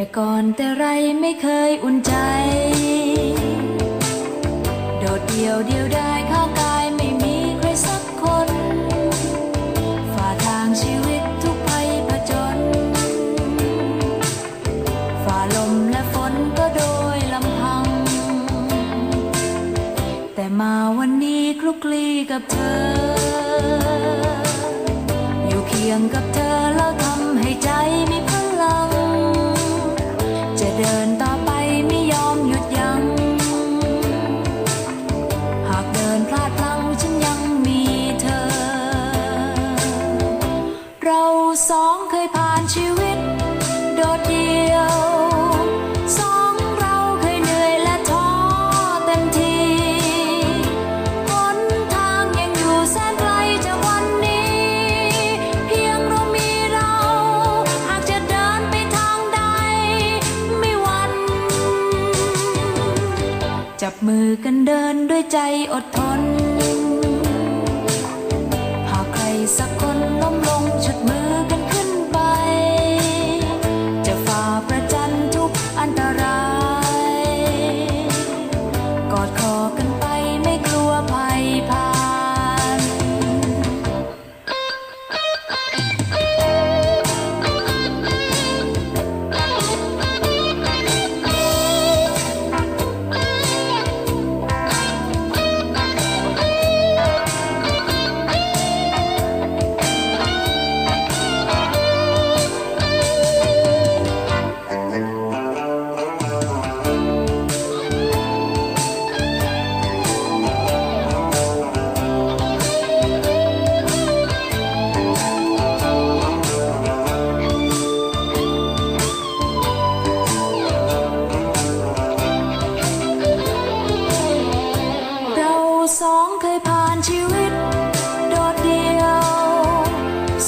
แต่ก่อนแต่ไรไม่เคยอุ่นใจ โดดเดียวเดียวได้ข้างกายไม่มีใครสักคน ฝ่าทางชีวิตทุกภัยผจญฝ่าลมและฝนก็โดยลำพัง แต่มาวันนี้คลุกคลีกับเธอ อยู่เคียงกับเธอแล้วทำให้ใจมี สองเคยผ่านชีวิต โดดเดี่ยวสองเราเคยเหนื่อยและท้อเต็มทีหนทางยังอยู่แสนไกลจากวันนี้ เพียงเรามีเรา หากจะเดินไปทางใด ไม่หวัน จับมือกันเดินด้วยใจอดทน สองเคยผ่านชีวิต โดดเดี่ยว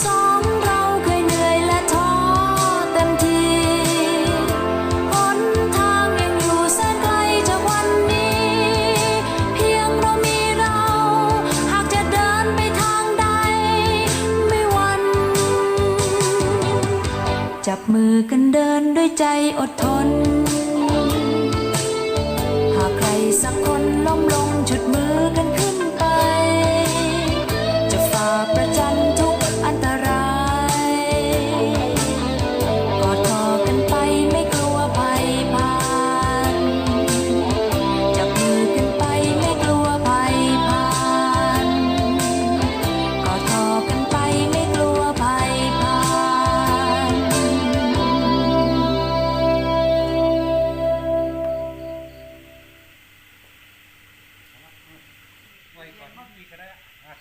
สองเราเคยเหนื่อยและท้อเต็มทีหนทางยังอยู่แสนไกลจากวันนี้ เพียงเรามีเรา หากจะเดินไปทางใด ไม่หวัน จับมือกันเดินด้วยใจอดทน หากใครสักคนล้มลง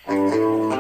ไ